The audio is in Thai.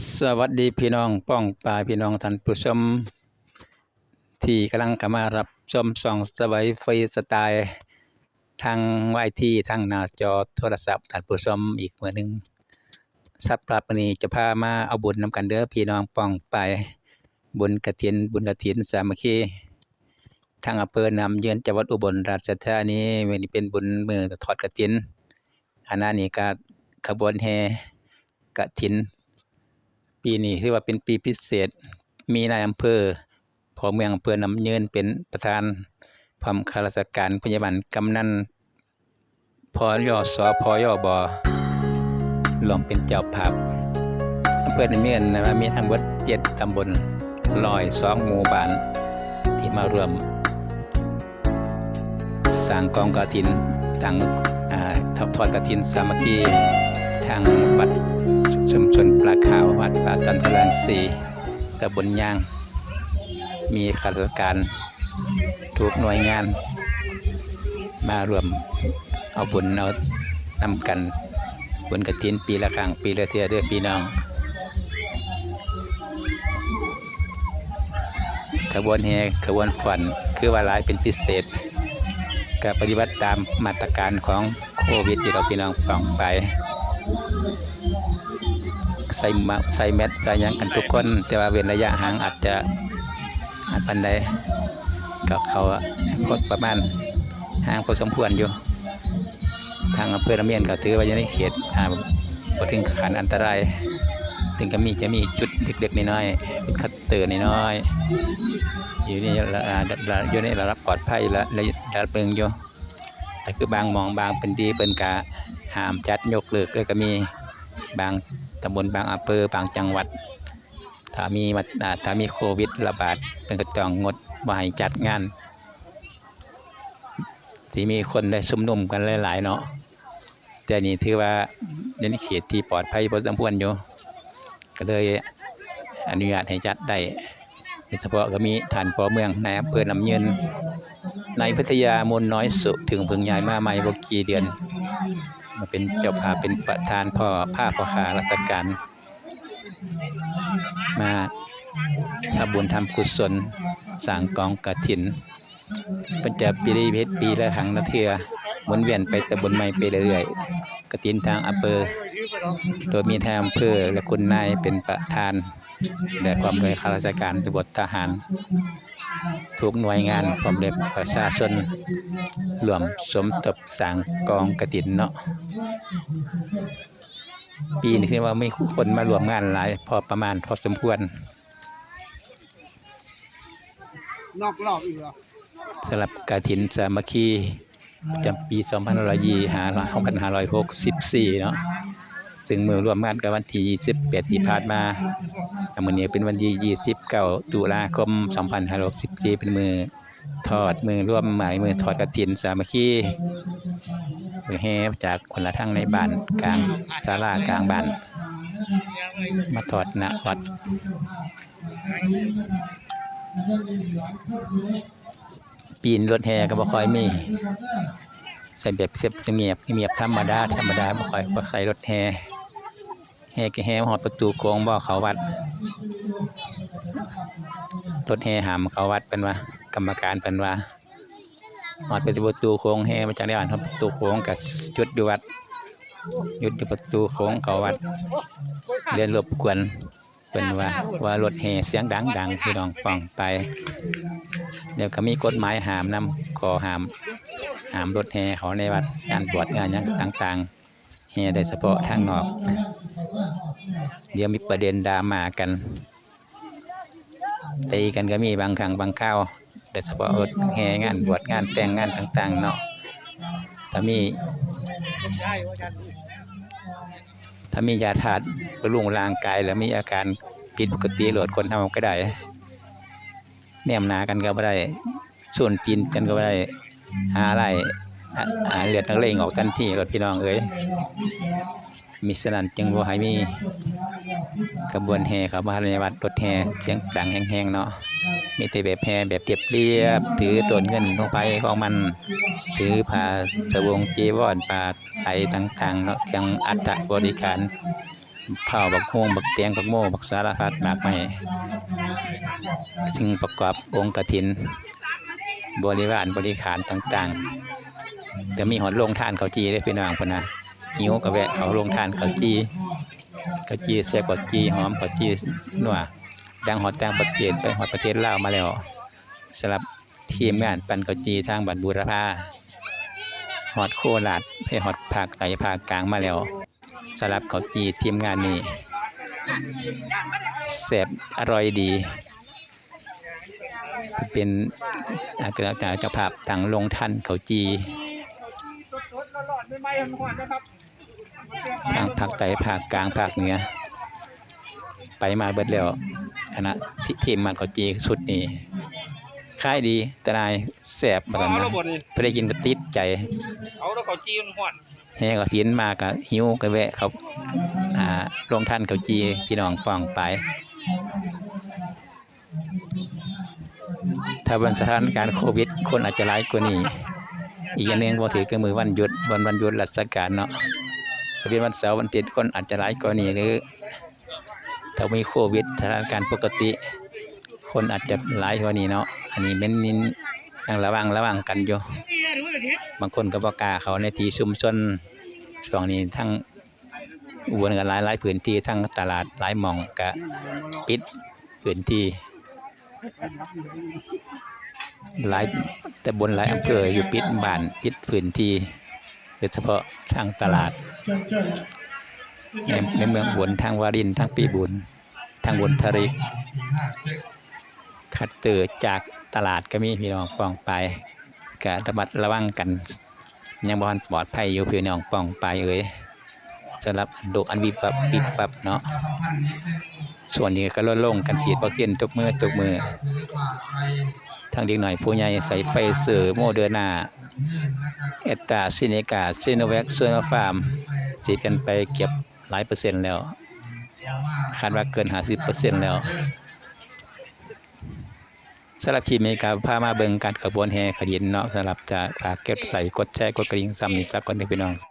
สวัสดีพี่น้องป้องปลาพี่น้องท่านผู้ชม ที่กำลังเข้ามารับชมส่องสบายไฟสไตล์ทางไวที่ทางหน้าจอโทรศัพท์ท่านผู้ชมอีกเมื่อหนึงสัปดาห์นี้จะพามาเอาบุญนำกันเด้อพี่น้องป้องไปบุญกฐินบุญกฐินสามัคคีทางอำเภอนำเยือนจังหวัดอุบลราชธานีวันนี้เป็นบุญมือทอดกฐินคณะนี้ก็ขบวนแห่กฐิน ปีนี้ถือว่าเป็นปีพิเศษ มีนายอำเภอพอเมืองอำเภอนำเยินเป็นประธานพร้อมข้าราชการพยาบาลกำนันพอยอสอพอยอบอรวมเป็นเจ้าภาพอำเภอนำเยินนะครับมีทั้งหมดเจ็ดตำบลร้อยสองหมู่บ้าน ที่มารวมสร้างกองกฐินต่างอทับทอดกฐินสามัคคีทางวัด ชุมชนปลาขาววัดป่าจันทรังสีตำบลยาง มีข้าราชการทุกหน่วยงาน มารวมเอาบุญเอานำกันบุญกระถินปีละครั้งปีละเทื่อเด้อพี่น้องขบวนแห่ขบวนฝันคือว่าหลายเป็นพิเศษก็ปฏิบัติตามมาตรการของโควิดอยู่เราพี่น้องปองไป ใส่มาใส่แมสใส่ยังกันทุกคน แต่ว่าเว้นระยะห่างอาจจะอาจปันใดก็เขาพดประมาณห่างพอสมควรอยู่ ทางอำเภอระเมียนก็ถือว่าอยู่ในเขตอ่าบ่ถึงขันอันตราย ถึงก็มีจะมีจุดเล็กๆน้อยๆเป็นคัตเตอร์น้อยๆอยู่นี่ละอ่าอยู่ในระดับปลอดภัยและระดับเบิงอยู่แต่คือบางมองบางเป็นดีเปิ้นกะห้ามจัดยกเลิกเลยก็มีบาง ตำบลบางอำเภอบางจังหวัด ถ้ามีมาถ้ามีโควิดระบาดเป็นก็ต้องงดบ่ให้จัดงาน ที่มีคนได้ชุมนุมกันหลายๆเนาะแต่นี่ถือว่าในเขตที่ปลอดภัยพอสมควรอยู่ก็เลยอนุญาตให้จัดได้โดยเฉพาะก็มีฐานปอเมืองในอำเภอน้ำเยินในพัทยามนน้อยสุถึงเพิ่งย้ายมาใหม่บ่กี่เดือน มาเป็นเจ้าภาพเป็นประธานพ่อผ้าพ่อขาราชการมาทำบุญทำกุศลสั่งกองกระถินเป็นจะปีรีเพชรปีละครั้งละเทือ หมุนเวียนไปตำบลใหม่ไปเรื่อยๆกฐินทางอำเภอโดยมีทางอำเภอและคุณนายเป็นประธานและความโดวยข้าราชการตำรวจทหาร ทุกหน่วยงานพร้อมด้วยประชาชนรวมสมทบสร้างกองกฐินเนาะปีนี้คือว่ามีคนมารวมงานหลาย พอประมาณพอสมควรนอกรอบอีกเหรอสำหรับกฐินสามัคคี ประจำปี2564 เนาะซึ่งมือรวมงานกับวันที่28ที่ผ่านมาแต่มื้อนี้เป็นวันที่29ตุลาคม 2564 เป็นมือทอดมือร่วมหมายมือทอดกฐินสามัคคีมือแห่จากคนละทั้งในบ้านกลางศาลากลางบ้านมาทอดณวัด ปีนรถแห่ก็บ่ค่อยมีใส่แบบเสียบเงียบเงียบธรรมดาธรรมดาบ่ค่อยบ่ใส่รถแห่แห่ก็แห่ฮอดประตูโค้งบ่เข้าวัดรถแห่หามเข้าวัดเป็นว่ากรรมการเป็นว่าฮอดไปที่ประตูโค้งแห่มาจากในบ้านฮอดประตูโค้งก็จุดอยู่วัดหยุดอยู่ประตูโค้งเข้าวัดเรียนรบกวน เป็นว่าว่ารถแห่เสียงดังดังพี่น้องฟังไป เดี๋ยวก็มีกฎหมายห้ามนำขอห้ามห้ามรถแห่เขาในวัดงานบวชงานยังต่างๆแห่ได้เฉพาะทางนอก เดี๋ยวมีประเด็นดราม่ากันตีกันก็มีบางครั้งบางคราวโดยเฉพาะรถแห่งานบวชงานแต่งงานต่าง ๆ เนาะถ้ามี ถ้ามียาธาตุบำรุงร่างกาย แล้วมีอาการผิดปกติโหลดคนทำก็ได้แนมนากันก็บ่ได้ส่วนปีนกันก็บ่ได้หาอะไร อาเลือดนักเลงออกทันทีรถพี่น้องเอ้ยมิฉะนั้นจึงบ่ให้มีกระบวนแห่ข้ามาในวัดรถแห่เสียงดังแห้งๆเนาะมีแต่แบบแห่แบบเรียบเรียบ ถือต้นเงินลงไปของมัน ถือผ้าสบงจีวรปาไตต่างๆเนาะเครื่องอัฐบริการข้าบักฮวงบักเตียงบักโม่บักสารพัดมากมายสิ่งประกอบองค์กฐิน บริวารบริขารต่างๆ จะมีหอดโรงทานเขาวจีได้พี่น้องพุ่นนะหิวก็แวะเอาโรงทานเขาวจีเขาวจีแซ่บกว่าจีหอมกว่าจีนัวดังหอดต่างประเทศไปหอดประเทศลาวมาแล้วสำหรับทีมงานปันเขาวจีทางบันบูรพาหอดโคราชไปหอดภาคใต้ภาคกลางมาแล้วสำหรับเขาวจีทีมงานนี้แซ่บอร่อยดีเป็นอาจารย์เจ้าภาพต่างลงท่านเขาจี ทางภาคใต้ภาคกลางภาคเหนือ ไปมาเบิดแล้วคณะที่ทีมมันเขาจีสุดนี้ค่ายดีแต่นายแสบมาเอากันนะแล้วบดนี่เพื่อได้กินก็ติดใจเอาแล้วเขาจีนหอนแห่ก็กินมาก็หิวก็แวะเขาอ่าลงท่านเขาจีพี่น้องป้องไป ถ้าบนสถานการณ์โควิด คนอาจจะหลายกว่านี้ อีกอย่างหนึ่งบ่ถือคือมือวันหยุดวันวันหยุดราชการเนาะถ้าเป็นวันเสาร์วันอาทิตย์คนอาจจะหลายกว่านี้หรือถ้ามีโควิดสถานการณ์ปกติ คนอาจจะหลายกว่านี้เนาะอันนี้เป็นนินยังระวังระวังกันอยู่บางคนก็บ่กล้าเขาในที่ชุมชนช่วงนี้ทั้งอุบลกันหลายหลายพื้นที่ทั้งตลาดหลายหม่องก็ปิดพื้นที่ หลายแต่บนหลายอำเภออยู่ปิดบ้านปิดพื้นที่โดยเฉพาะทางตลาดในในเมืองอุบนทางวารินทางปีบุญทางบนทริก คัดเตอร์จากตลาดก็มีพี่น้องปองไปก็ระมัดระวังกัน ยังบ่ทันปลอดภัยอยู่พี่น้องปองไปเอ้ย สำหรับโรคอันวิบวับวิบวับเนาะส่วนนี้ก็ลดลงกันฉีดวัคซีนทุกมือทุกมือทางเด็กหน่อยผู้ใหญ่ใส่ไฟเซอร์โมเดอร์นาเอตตาซิเนกาซิโนแวคซูโนฟาร์มฉีดกันไปเก็บหลายเปอร์เซ็นต์แล้ว คาดว่าเกิน50%แล้วสำหรับคลิปนี้ครับพามาเบิ่งการขบวนแห่ขยินเนาะสำหรับจะฝากเก็บไหลกดแชร์กดกระดิ่งซ้ำนี่จักก่อนเด้อพี่น้อง